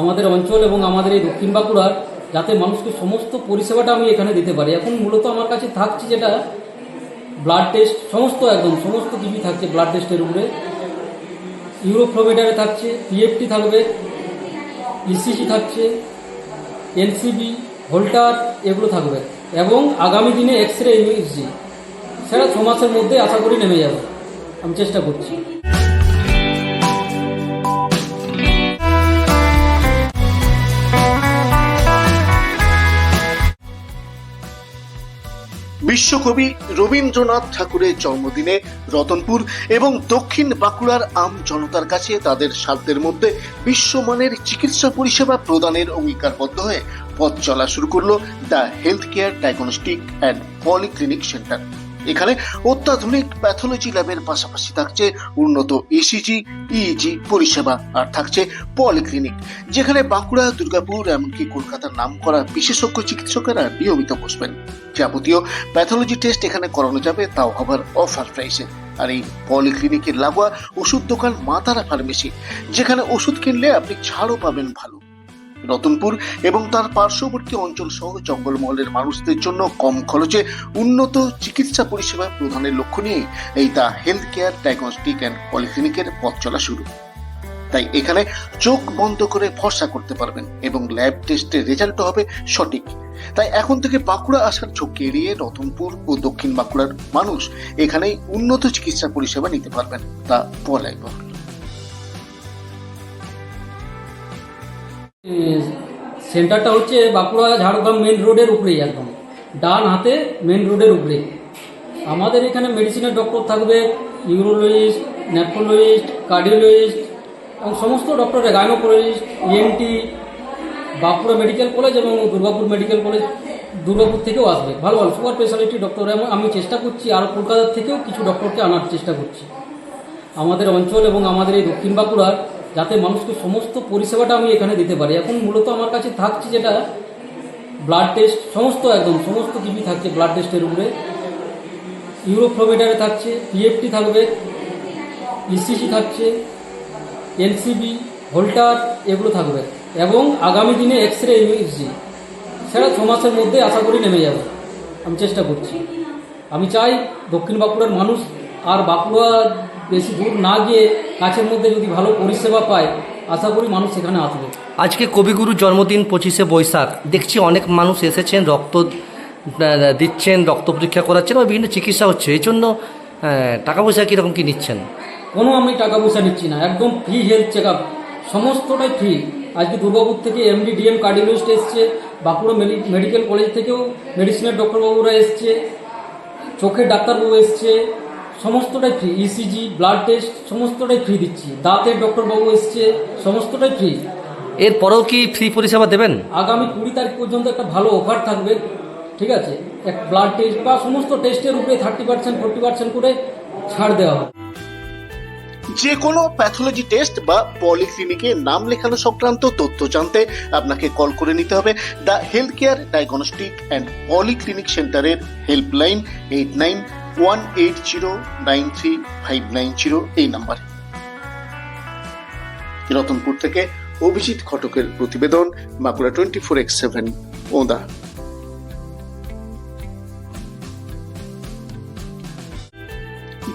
আমাদের অঞ্চল এবং আমাদের এই দক্ষিণ বাঁকুড়ার, যাতে মানুষকে সমস্ত পরিষেবাটা আমি এখানে দিতে পারি। এখন মূলত আমার কাছে থাকছে যেটা ব্লাড টেস্ট সমস্ত একদম, সমস্ত কিছুই থাকছে ব্লাড টেস্টের উপরে। ইউরোফ্লোমিটারে থাকছে পিএফটি থাকবে ইসিসি থাকছে এনসিবি হোল্টার এগুলো থাকবে। এবং আগামী দিনে এক্স রে ইউএসজি সেটা ছ মাসের মধ্যে আশা করি নেমে যাবে। আমি চেষ্টা করছি। বিশ্বকবি রবীন্দ্রনাথ ঠাকুরের জন্মদিনে রতনপুর এবং দক্ষিণ বাঁকুড়ার আম জনতার কাছে তাদের সাধ্যের মধ্যে বিশ্বমানের চিকিৎসা পরিষেবা প্রদানের অঙ্গীকারবদ্ধ হয়ে পথ চলা শুরু করল the Health Care Diagnostic and Polyclinic Centre. এখানে অত্যাধুনিক প্যাথোলজি ল্যাবের পাশাপাশি থাকছে উন্নত E ইসিজি ইইজি পরিষেবা, আর থাকছে পলিক্লিনিক যেখানে বাঁকুড়া, দুর্গাপুর, এমনকি কলকাতার নাম করা বিশেষজ্ঞ চিকিৎসকেরা নিয়মিত বসবেন। যাবতীয় প্যাথোলজি টেস্ট এখানে করানো যাবে, তাও আবার অফার প্রাইসে আর এই পলিক্লিনিকের লাগোয়া ওষুধ দোকান মাতারা ফার্মেসি যেখানে ওষুধ কিনলে আপনি ছাড়ও পাবেন ভালো। রতনপুর এবং তার পার্শ্ববর্তী অঞ্চল সহ জঙ্গলমহলের মানুষদের জন্য কম খরচে উন্নত চিকিৎসা পরিষেবা প্রদানের লক্ষ্য নিয়ে এই the Health Care Diagnostic and পলিক্লিনিকের পথ চলা শুরু। তাই এখানে চোখ বন্ধ করে ভরসা করতে পারবেন এবং ল্যাব টেস্টের রেজাল্ট হবে সঠিক। তাই এখন থেকে বাঁকুড়া আসার ঝুঁকি এড়িয়ে রতনপুর ও দক্ষিণ বাঁকুড়ার মানুষ এখানেই উন্নত চিকিৎসা পরিষেবা নিতে পারবেন তা বলাই সেন্টারটা হচ্ছে বাঁকুড়া ঝাড়গ্রাম মেন রোডের উপরেই একদম। ডান হাতে মেন রোডের উপরে। আমাদের এখানে মেডিসিনের ডক্টর থাকবে ইউরোলজিস্ট নেফ্রোলজিস্ট কার্ডিওলজিস্ট এবং সমস্ত doctor gynaecologist ENT Bankura medical college এবং দুর্গাপুর মেডিকেল কলেজ দুর্গাপুর থেকেও আসবে। ভালো ভালো সুপার স্পেশালিটি ডক্টর এবং আমি চেষ্টা করছি আর কলকাতার থেকেও কিছু ডক্টরকে আনার চেষ্টা করছি। আমাদের অঞ্চল এবং আমাদের এই দক্ষিণ বাঁকুড়ার যাতে মানুষকে সমস্ত পরিষেবাটা আমি এখানে দিতে পারি। এখন মূলত আমার কাছে থাকছে যেটা ব্লাড টেস্ট সমস্ত একদম, সমস্ত কিছুই থাকছে ব্লাড টেস্টের উপরে। ইউরোফ্লোমিটারে থাকছে পিএফটি থাকবে ইসিসি থাকছে এনসিবি হোল্টার এগুলো থাকবে। এবং আগামী দিনে এক্স রে ইউএসজি সেটা ছ মাসের মধ্যে আশা করি নেমে যাবে। আমি চেষ্টা করছি। আমি চাই দক্ষিণ বাঁকুড়ার মানুষ আর বাঁকুড়া বেশি দূর না গিয়ে কাছের মধ্যে যদি ভালো পরিষেবা পায় আশা করি মানুষ সেখানে আসবে। আজকে কবিগুরুর জন্মদিন পঁচিশে বৈশাখ। দেখছি অনেক মানুষ এসেছেন রক্ত দিচ্ছেন রক্ত পরীক্ষা করাচ্ছেন বা বিভিন্ন চিকিৎসা হচ্ছে। এই জন্য টাকা পয়সা কীরকম কী নিচ্ছেন? কোনো আমি টাকা পয়সা নিচ্ছি না। একদম ফ্রি হেলথ চেক আপ সমস্তটাই ফ্রি আজকে দুর্গাপুর থেকে এমডি ডিএম কার্ডিওলজিস্ট এসছে। বাঁকুড়া মেডি- মেডিকেল কলেজ থেকেও মেডিসিনের ডক্টরবাবুরা এসছে। চোখের ডাক্তারবাবু এসছে। সমস্তটাই ফ্রি ইসিজি ব্লাড টেস্ট সমস্তটাই ফ্রি দিচ্ছি। দাঁতের ডক্টরবাবু এসছে সমস্তটাই ফ্রি এরপরেও কি ফ্রি পরিষেবা দেবেন? আগামী কুড়ি তারিখ পর্যন্ত একটা ভালো অফার থাকবে ঠিক আছে? এক ব্লাড টেস্ট বা সমস্ত টেস্টের উপরে থার্টি পার্সেন্ট ফোর্টি পার্সেন্ট করে ছাড় দেওয়া হবে। যে কোনো প্যাথোলজি টেস্ট বা পলিক্লিনিকে নাম লেখানো সংক্রান্ত তথ্য জানতে আপনাকে কল করে নিতে হবে। The Health Care Diagnostic and Polyclinic সেন্টারের helpline eight nine one eight zero nine three five nine zero এই নাম্বারে। রতনপুর থেকে অভিজিৎ ঘটকের প্রতিবেদন Bankura twenty four X seven ওদা।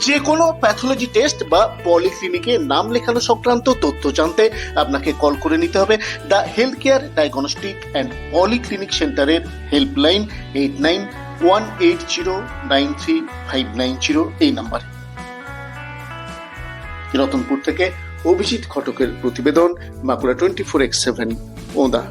যে কোনো প্যাথোলজি টেস্ট বা পলিক্লিনিকে নাম লেখানো সংক্রান্ত তথ্য জানতে আপনাকে কল করে নিতে হবে the Health Care Diagnostic and Polyclinic সেন্টারের helpline eight nine one eight zero nine three five nine zero এই নাম্বারে। রতনপুর থেকে অভিজিৎ ঘটকের প্রতিবেদন Bankura twenty four X seven ওদা।